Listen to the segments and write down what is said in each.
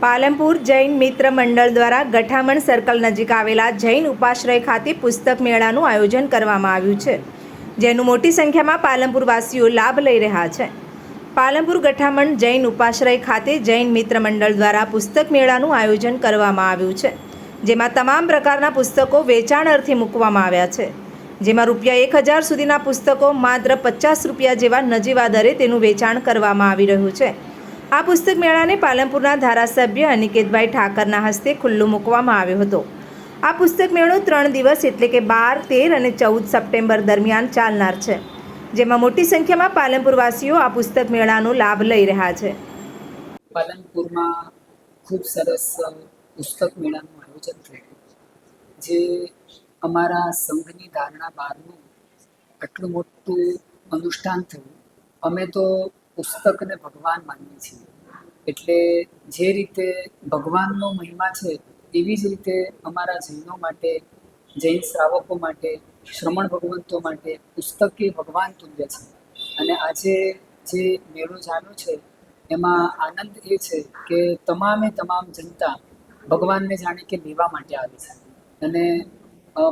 પાલનપુર જૈન મિત્ર મંડળ દ્વારા ગઠામણ સર્કલ નજીક આવેલા જૈન ઉપાશ્રય ખાતે પુસ્તક મેળાનું આયોજન કરવામાં આવ્યું છે, જેનું મોટી સંખ્યામાં પાલનપુરવાસીઓ લાભ લઈ રહ્યા છે. પાલનપુર ગઠામણ જૈન ઉપાશ્રય ખાતે જૈન મિત્ર મંડળ દ્વારા પુસ્તક મેળાનું આયોજન કરવામાં આવ્યું છે, જેમાં તમામ પ્રકારના પુસ્તકો વેચાણ અર્થે મૂકવામાં આવ્યા છે. જેમાં રૂપિયા એક હજાર સુધીના પુસ્તકો માત્ર પચાસ રૂપિયા જેવા નજીવા દરે તેનું વેચાણ કરવામાં આવી રહ્યું છે. આ પુસ્તક મેળાને પાલનપુરના ધારાસભ્ય અનિકેતભાઈ ઠાકરના હસ્તે ખુલ્લું મૂકવામાં આવ્યો હતો. આ પુસ્તક મેળો ત્રણ દિવસ એટલે કે બાર, તેર અને ચૌદ સપ્ટેમ્બર દરમિયાન ચાલનાર છે, જેમાં મોટી સંખ્યામાં પાલનપુરવાસીઓ આ પુસ્તક મેળાનો લાભ લઈ રહ્યા છે. પાલનપુરમાં ખૂબ સરસ પુસ્તક મેળાનું આયોજન થયું જે અમારા સંઘની ધારણા બહારનું આટલું મોટું અનુષ્ઠાન થયું. અમે તો પુસ્તકને ભગવાન માનીએ છીએ. એટલે જે રીતે ભગવાનનો મહિમા છે, એવી જ રીતે અમારા જૈનો માટે, જૈન શ્રાવકો માટે, શ્રમણ ભગવંતો માટે પુસ્તક એ ભગવાન તુલ્ય છે. અને આજે જે મેળો જામ્યો છે, એમાં આનંદ એ છે કે તમામે તમામ જનતા ભગવાનને જાણે કે લેવા માટે આવી છે. અને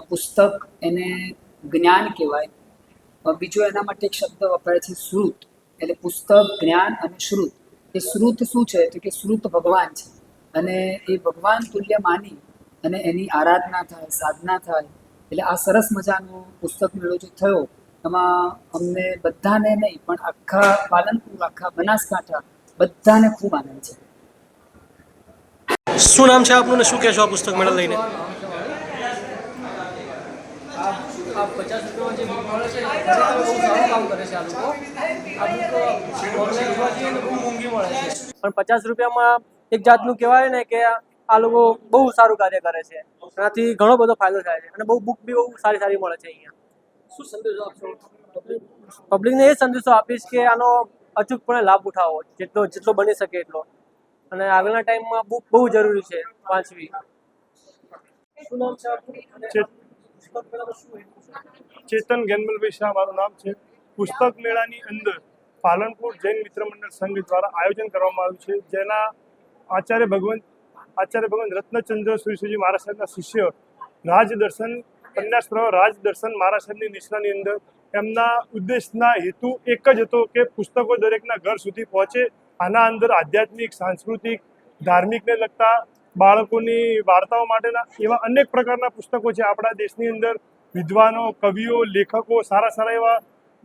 પુસ્તક એને જ્ઞાન કહેવાય. બીજો એના માટે એક શબ્દ વપરાય છે, શ્રુત. એટલે પુસ્તક, જ્ઞાન અને શ્રુત. એ શ્રુત શું છે? તો કે શ્રુત ભગવાન છે. અને એ ભગવાન તુલ્ય માની અને એની આરાધના થાય, સાધના થાય. એટલે આ સરસ મજાનો પુસ્તક મેળો જે થયો, એમાં અમને બધાને નહીં, પણ આખા પાલનપુર, આખા બનાસકાંઠા બધાને ખૂબ આનંદ છે. શું નામ છે આપનું ને શું કહેશો આ પુસ્તક મેળા લઈને? આ પચાસ રૂપિયામાં જે બુક મળે છે બહુ સારું કામ કરે છે આ લોકો આ બુક ઓનલાઈન જોવાથી બહુ મોંઘી મળે છે. પણ પચાસ રૂપિયામાં એક જાતનું કહેવાય ને કે આ લોકો બહુ સારું કાર્ય કરે છે. એનાથી ઘણો બધો ફાયદો થાય છે. અને બહુ બુક બી બહુ સારી સારી મળે છે અહીંયા. શું સંદેશો આપશો? પબ્લિકને એ સંદેશો આપીશ કે આનો અચૂકપણે લાભ ઉઠાવો જેટલો જેટલો બની શકે એટલો. અને આગળના ટાઈમમાં બુક બહુ જરૂરી છે વાંચવી. શું નામ છે ચેતન ગેનમલભાઈ શાહ મારું નામ છે. પુસ્તક મેળાની અંદર પાલનપુર જૈન મિત્ર મંડળ સંઘ દ્વારા આયોજન કરવામાં આવ્યું છે. જેના આચાર્ય ભગવંત આચાર્ય ભગવંત રત્નચંદ્ર સુરીસુજી મહારાજ સાહેબના શિષ્ય રાજદર્શન પન્યાસ પ્રવાહ રાજદર્શન મહારાજ સાહેબની નિષ્ઠાની અંદર એમના ઉદ્દેશના હેતુ એક જ હતો કે પુસ્તકો દરેકના ઘર સુધી પહોંચે. આના અંદર આધ્યાત્મિક, સાંસ્કૃતિક, ધાર્મિકને લગતા બાળકોની વાર્તાઓ માટેના એવા અનેક પ્રકારના પુસ્તકો છે. આપણા દેશની અંદર વિદ્વાનો, કવિઓ, લેખકો સારા સારા એવા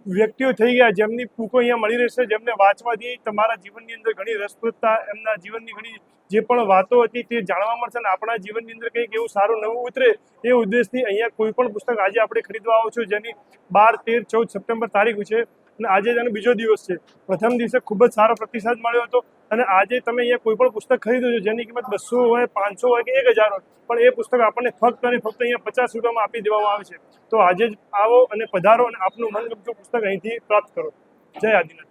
વ્યક્તિઓ થઈ ગયા જેમની બુકો અહીંયા મળી રહેશે, જેમને વાંચવાથી તમારા જીવનની અંદર ઘણી રસપ્રદતા, એમના જીવનની ઘણી જે પણ વાતો હતી તે જાણવા મળશે અને આપણા જીવનની અંદર કંઈક એવું સારું નવું ઉતરે એ ઉદ્દેશથી અહીંયા કોઈ પણ પુસ્તક આજે આપણે ખરીદવા આવો છો, જેની બાર, તેર, ચૌદ સપ્ટેમ્બર તારીખ છે. અને આજે તેનો બીજો દિવસ છે. પ્રથમ દિવસે ખૂબ જ સારો પ્રતિસાદ મળ્યો હતો અને આજે તમે અહીંયા કોઈ પણ પુસ્તક ખરીદો છો, જેની કિંમત બસો હોય, પાંચસો હોય કે એક હજાર હોય, પણ એ પુસ્તક આપણને ફક્ત અને ફક્ત અહીંયા પચાસ રૂપિયામાં આપી દેવામાં આવે છે. તો આજે જ આવો અને પધારો અને આપનું મનગમતું પુસ્તક અહીંથી પ્રાપ્ત કરો. જય આદિનાથ.